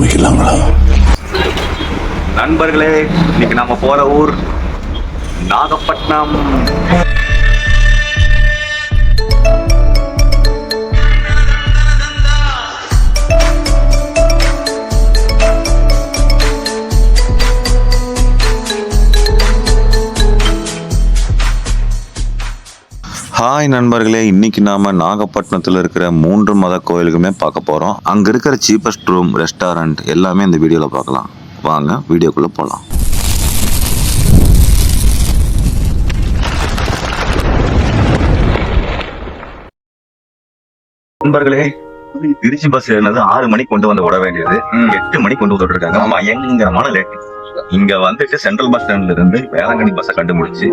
ஆரம்பிக்கலாங்களா நண்பர்களே இன்னைக்கு நம்ம போற ஊர் நாகப்பட்டினம். ஹாய் நண்பர்களே இன்னைக்கு நாம நாகப்பட்டினத்தில் இருக்கிற மூன்று மத கோயிலுக்குமே பார்க்க போறோம். அங்க இருக்கிற சீப்பஸ்ட் ரூம் ரெஸ்டாரண்ட் எல்லாமே இந்த வீடியோல பார்க்கலாம். வாங்க வீடியோக்குள்ள போலாம். நண்பர்களே திருச்சி பஸ் ஏறினது ஆறு மணிக்கு கொண்டு வந்து விட வேண்டியது. எட்டு மணிக்கு கொண்டு வந்து இருக்காங்க ஆமா பயங்கரமான லேட் இங்க வந்துட்டு சென்ட்ரல் பஸ் ஸ்டாண்ட்ல இருந்து வேளாங்கண்ணி பஸ்ஸை கண்டுபிடிச்சு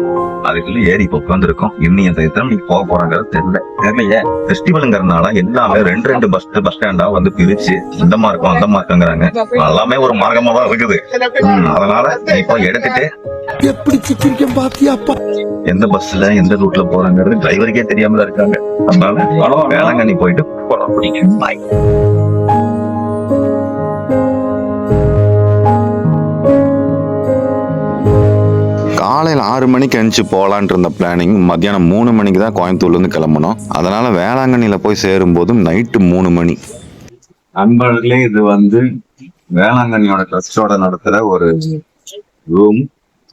அதுக்குள்ள ஏறி இப்போ உட்காந்துருக்கோம் இன்னும் எந்த எத்தனை மணிக்கு போக போறாங்கிறது தெரியல. தெரியலையே. ஃபெஸ்டிவலுங்கிறதுனால எல்லாமே ரெண்டு ரெண்டு பஸ் பஸ் ஸ்டாண்டா வந்து பிரிச்சு இந்த மார்க்கம் அந்த மார்க்கங்கிறாங்க எல்லாமே ஒரு மார்க்கமா தான் இருக்குது. அதனால இப்போ எடுத்துட்டு எப்படி சிக்கிரிக்கம் பாத்தியாப்பா எந்த பஸ்ல எந்த ரூட்ல போறாங்கிறது டிரைவருக்கே தெரியாம தான் இருக்காங்க. அதனால வேளாங்கண்ணி போயிட்டு போறோம். பாய் காலையில் ஆறு மணிக்கு எழுந்துச்சு போகலான்ட்டு இருந்த பிளானிங் மத்தியானம் மூணு மணிக்கு தான் கோயம்புத்தூர்லேருந்து கிளம்பணும் அதனால வேளாங்கண்ணியில் போய் சேரும்போதும் நைட்டு மூணு மணி. நண்பர்களே இது வந்து வேளாங்கண்ணியோட ட்ரஸ்டோட நடத்துகிற ஒரு ரூம்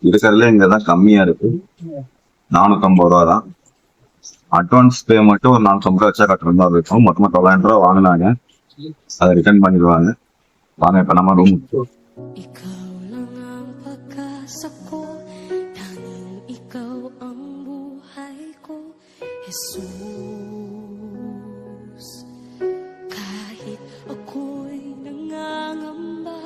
இருக்கிறதுல இங்கே தான் கம்மியாக இருக்கு. நானூற்றம்பது ரூபா தான். அட்வான்ஸ் பே மட்டும் ஒரு நானூற்றம்பது ரூபா வச்சா கட்டுற மாதிரி இருக்கும். மொத்தமாக தொள்ளாயிரம் ரூபா வாங்கினாங்க. அதை ரிட்டர்ன் பண்ணிடுவாங்க. வாங்க இப்போ நம்ம room Jesus. Kahit ako'y nangangamba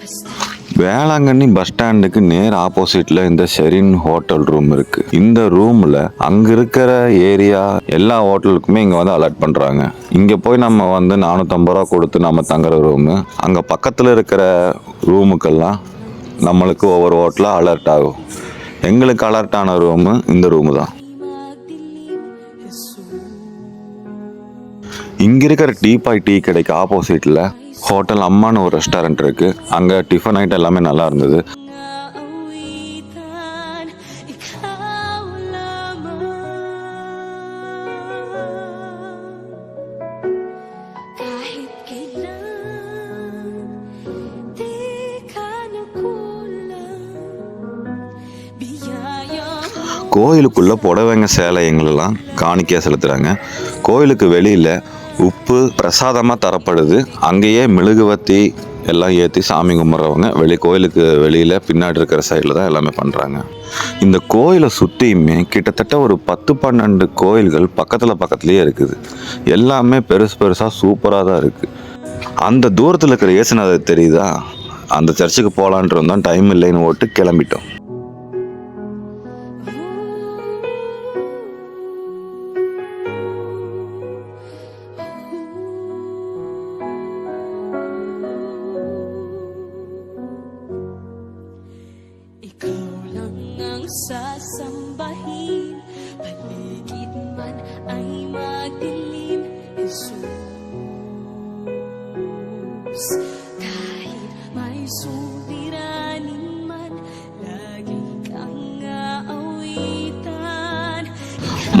Basta Velankanni bus ஸ்டாண்டுக்கு நேர் ஆப்போசிட்ல இந்த ஷெரின் ஹோட்டல் ரூம் இருக்கு. இந்த ரூம்ல அங்க இருக்கிற ஏரியா எல்லா ஹோட்டலுக்குமே இங்க வந்து அலர்ட் பண்றாங்க. இங்க போய் நம்ம வந்து நானூத்தம்பது ரூபா கொடுத்து நம்ம தங்குற ரூமு அங்க பக்கத்துல இருக்கிற ரூமுக்கெல்லாம் நம்மளுக்கு ஒவ்வொரு ஹோட்டலாக அலர்ட் ஆகும். எங்களுக்கு அலர்ட் ஆன ரூமு இந்த ரூமு தான். இங்க இருக்கிற டீ பாய் டீ கடைக்கு ஆப்போசிட்ல ஹோட்டல் அம்மான்னு ஒரு ரெஸ்டாரண்ட் இருக்கு. அங்க டிஃபன் ஐட்டம் எல்லாமே நல்லா இருந்தது. கோயிலுக்குள்ள புடவைங்க சேலைங்களெல்லாம் காணிக்கையா செலுத்துறாங்க. கோயிலுக்கு வெளியில உப்பு பிரசாதமாக தரப்படுது. அங்கேயே மெழுகுவத்தி எல்லாம் ஏற்றி சாமி கும்பிட்றவங்க வெளி கோயிலுக்கு வெளியில் பின்னாடி இருக்கிற சைடில் தான் எல்லாமே பண்ணுறாங்க இந்த கோயிலை சுற்றியுமே கிட்டத்தட்ட ஒரு பத்து பன்னெண்டு கோயில்கள் பக்கத்தில் பக்கத்துலேயே இருக்குது. எல்லாமே பெருசு பெருசாக சூப்பராக தான் இருக்குது அந்த தூரத்தில் இருக்கிற இயேசுநாதர் தெரியுதா? அந்த சர்ச்சுக்கு போகலான்ட்டு இருந்தோம். டைம் இல்லைன்னு ஓட்டு கிளம்பிட்டோம்.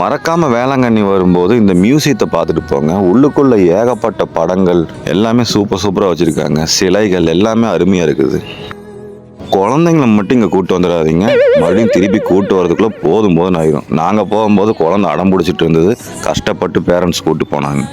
மறக்காமல் மறக்காம வேளாங்கண்ணி வரும்போது இந்த மியூசியத்தை பார்த்துட்டு போங்க. உள்ளுக்குள்ள ஏகப்பட்ட படங்கள் எல்லாமே சூப்பர் சூப்பராக வச்சிருக்காங்க. சிலைகள் எல்லாமே அருமையா இருக்குது. குழந்தைங்கள மட்டும் இங்கே கூட்டு வந்துடாதீங்க. மறுபடியும் திருப்பி கூட்டு வரதுக்குள்ளே போதும் போதும் ஆயிரும். நாங்கள் போகும்போது குழந்தை அடம் பிடிச்சிட்டு இருந்தது. கஷ்டப்பட்டு பேரண்ட்ஸ் கூட்டு போனாங்க.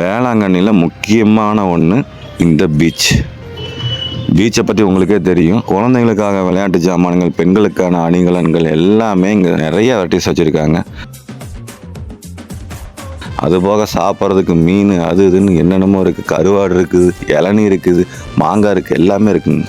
வேளாங்கண்ணியில் முக்கியமான ஒன்று இந்த பீச் பீச்சை பற்றி உங்களுக்கே தெரியும். குழந்தைங்களுக்காக விளையாட்டு ஜாமான்கள் பெண்களுக்கான அணிகலன்கள் எல்லாமே இங்கே நிறைய வெரைட்டிஸ் வச்சுருக்காங்க. அதுபோக சாப்பிட்றதுக்கு மீன் அது இதுன்னு என்னென்னமோ இருக்குது கருவாடு இருக்குது இளநீ இருக்குது மாங்காய் இருக்குது எல்லாமே இருக்குங்க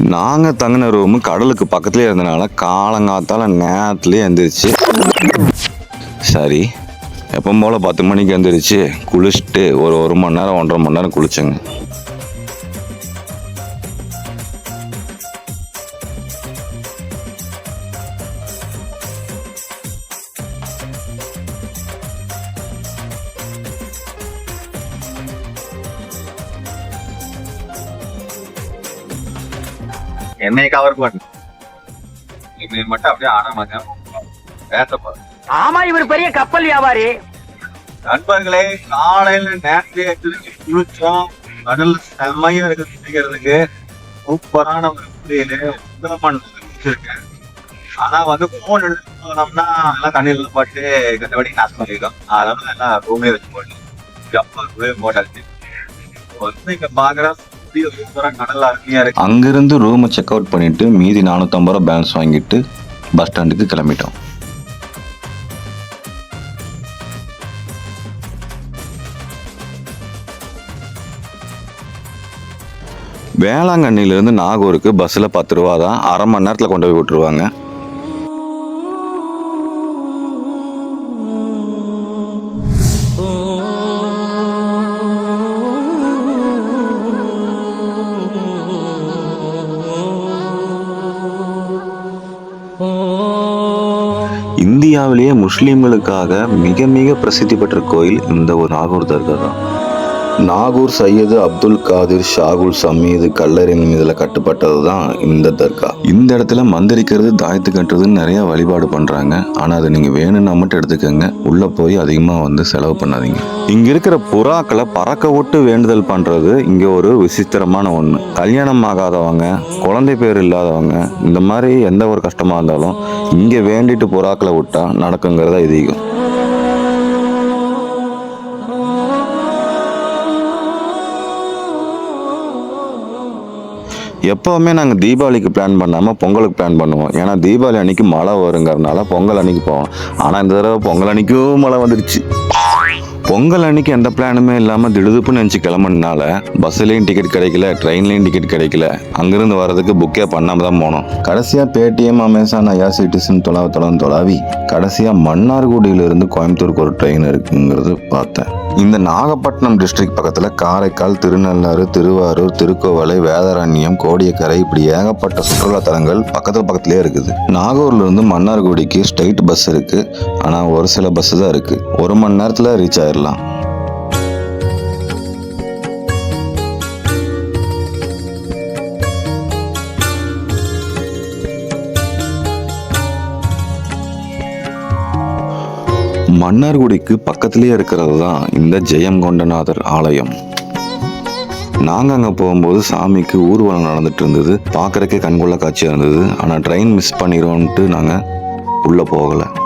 நாங்கள் தங்கின ரூமு கடலுக்கு பக்கத்துலேயே இருந்தனால காலங்காத்தால நேரத்துலேயே எழுந்திரிச்சு சரி எப்போ போல் பத்து மணிக்கு எழுந்திரிச்சு குளிச்சுட்டு ஒரு ஒரு மணி நேரம் ஒன்றரை மணி நேரம் குளிச்சேங்க. என்னை கவர் பண்ணு. என்னை மட்டும் அப்படியே ஆனமாங்க பேசப்போம் ஆமா இவர் பெரிய கப்பல் வியாபாரி. நண்பர்களே காலையில நேரத்தை குளிச்சோம். கடல்ல செம்மையா இருக்கு குளிக்கிறதுக்கு. சூப்பரான ஒரு புரியல உத்தரமான இருக்கேன் ஆனா வந்து போன் எடுத்து போனோம்னா எல்லாம் தண்ணியில போட்டு கண்டபடி நாசம் பண்ணிருக்கோம் அதனால எல்லாம் ரூமே வச்சு போட்டோம். ஜப்பாக்குள்ளே போட்டாச்சு? வந்து இங்க பாக்குற கடல் அங்கிருந்து ரூமை செக் அவுட் பண்ணிட்டு மீதி நானூற்றம்பது ரூபா பேலன்ஸ் வாங்கிட்டு பஸ் ஸ்டாண்டுக்கு கிளம்பிட்டோம். வேளாங்கண்ணிலேருந்து நாகூருக்கு பஸ்ஸில் பத்து ரூபா தான் அரை மணி நேரத்தில் கொண்டு போய் விட்டுருவாங்க. இந்தியாவிலேயே முஸ்லீம்களுக்காக மிக மிக பிரசித்தி பெற்ற கோயில் இந்த ஒரு நாகூர் தர்கா தான். நாகூர் சையது அப்துல் காதிர் ஷாகுல் சமீது கல்லறின் இதில் கட்டுப்பட்டது தான் இந்த தர்கா. இந்த இடத்துல மந்திரிக்கிறது தாயத்து கட்டுறதுன்னு நிறைய வழிபாடு பண்ணுறாங்க ஆனால் அதை நீங்கள் வேணும்னா மட்டும் எடுத்துக்கோங்க. உள்ளே போய் அதிகமாக வந்து செலவு பண்ணாதீங்க. இங்கே இருக்கிற புறாக்களை பறக்க விட்டு வேண்டுதல் பண்ணுறது இங்கே ஒரு விசித்திரமான ஒன்று கல்யாணம் ஆகாதவங்க குழந்தை பேர் இல்லாதவங்க இந்த மாதிரி எந்த ஒரு கஷ்டமாக இருந்தாலும் இங்கே வேண்டிட்டு புறாக்களை விட்டா நடக்குங்கிறத ஐதீகம். எப்போவுமே நாங்கள் தீபாவளிக்கு பிளான் பண்ணாமல் பொங்கலுக்கு பிளான் பண்ணுவோம். ஏன்னா தீபாவளி அன்னைக்கு மழை வருங்கிறதுனால பொங்கல் அன்னைக்கு போவோம். ஆனால் இந்த தடவை பொங்கல் அன்னைக்கும் மழை வந்துடுச்சு பொங்கல் அன்னைக்கு எந்த பிளானுமே இல்லாமல் திடுதுப்புன்னு நினச்சி கிளம்புனால பஸ்ஸுலேயும் டிக்கெட் கிடைக்கல ட்ரெயின்லேயும் டிக்கெட் கிடைக்கல. அங்கேருந்து வர்றதுக்கு புக்கே பண்ணாமல் தான் போனோம். கடைசியாக பேடிஎம் அமேசான் ஐஆர்சிடிசின்னு தொலாவ தொலைன்னு தொலாவி கடைசியாக மன்னார்குடியிலிருந்து கோயம்புத்தூருக்கு ஒரு ட்ரெயின் இருக்குங்கிறது பார்த்தேன். இந்த நாகப்பட்டினம் டிஸ்ட்ரிக்ட் பக்கத்தில் காரைக்கால் திருநள்ளாறு திருவாரூர் திருக்கோவலை வேதாரண்யம் கோடியக்கரை இப்படி ஏகப்பட்ட சுற்றுலா தலங்கள் பக்கத்தில் பக்கத்துலேயே இருக்குது. நாகூர்ல இருந்து மன்னார்குடிக்கு ஸ்ட்ரைட் பஸ் இருக்கு. ஆனால் ஒரு சில பஸ் தான் இருக்கு. ஒரு மணி நேரத்தில் ரீச் ஆயிடலாம் மன்னார்குடிக்கு பக்கத்திலேயே இருக்கிறது தான் இந்த ஜெயங்கொண்டநாதர் ஆலயம். நாங்கள் அங்கே போகும்போது சாமிக்கு ஊர்வலம் நடந்துட்டு இருந்தது பார்க்குறக்கே கண்கொள்ள காட்சியாக இருந்தது. ஆனால் ட்ரெயின் மிஸ் பண்ணிடுவோன்ட்டு நாங்கள் உள்ளே போகலை.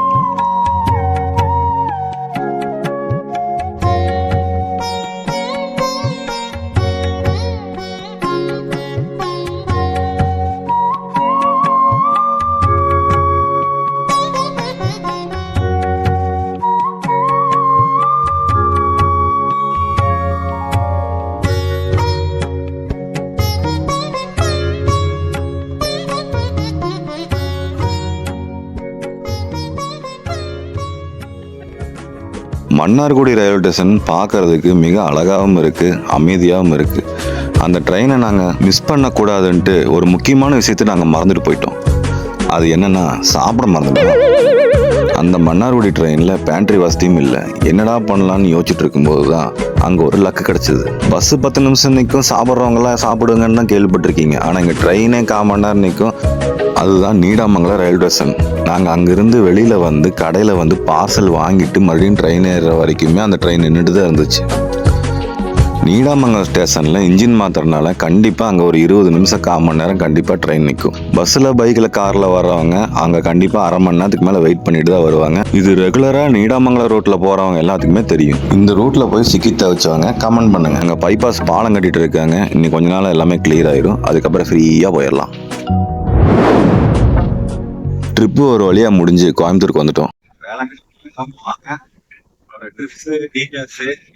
மன்னார்குடி ரயில்வே ஸ்டேஷன் பார்க்கறதுக்கு மிக அழகாகவும் இருக்குது அமைதியாகவும் இருக்குது அந்த ட்ரெயினை நாங்கள் மிஸ் பண்ணக்கூடாதுன்ட்டு ஒரு முக்கியமான விஷயத்தை நாங்கள் மறந்துட்டு போயிட்டோம். அது என்னென்னா சாப்பிட மறந்துட்டோம். அந்த மன்னார்குடி ட்ரெயினில் பேண்ட்ரி வசதியும் இல்லை. என்னடா பண்ணலான்னு யோசிச்சுட்டு இருக்கும்போது தான் அங்கே ஒரு லக்கு கிடச்சிது. பஸ்ஸு பத்து நிமிஷம் நிற்கும் சாப்பிட்றவங்களாம் சாப்பிடுங்கன்னு தான் கேள்விப்பட்டிருக்கீங்க. ஆனால் இங்கே ட்ரெயினே கால் மணி நேரம் நிற்கும் அதுதான் நீடாமங்கலம் ரயில்வே ஸ்டேஷன் நாங்கள் அங்கேருந்து வெளியில் வந்து கடையில் வந்து பார்சல் வாங்கிட்டு மறுபடியும் ட்ரெயின் ஏறுற வரைக்குமே அந்த ட்ரெயின் நின்றுட்டு தான் இருந்துச்சு. நீடாமங்கலம் ஸ்டேஷனில் இன்ஜின் மாத்துறதுனால கண்டிப்பாக அங்கே ஒரு இருபது நிமிஷம் கால் மணி நேரம் கண்டிப்பாக ட்ரெயின் நிற்கும் பஸ்ஸில் பைக்கில் காரில் வர்றவங்க அங்கே கண்டிப்பாக அரை மணி நேரத்துக்கு மேலே வெயிட் பண்ணிட்டு தான் வருவாங்க. இது ரெகுலராக நீடாமங்கலம் ரோட்டில் போகிறவங்க எல்லாத்துக்குமே தெரியும். இந்த ரூட்டில் போய் சிக்கி தவிச்சவங்க கமெண்ட் பண்ணுங்க. அங்கே பைபாஸ் பாலம் கட்டிட்டு இருக்காங்க. இன்னும் கொஞ்ச நாள் எல்லாமே கிளியர் ஆயிரும். அதுக்கப்புறம் ஃப்ரீயாக போயிடலாம். ட்ரிப்பு ஒரு வழியாக முடிஞ்சு கோயம்புத்தூருக்கு வந்துட்டோம்.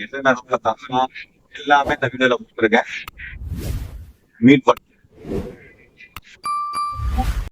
என்னென்ன எல்லாமே இந்த வீடியோல கொடுத்துருக்கேன். மீட் பண்ண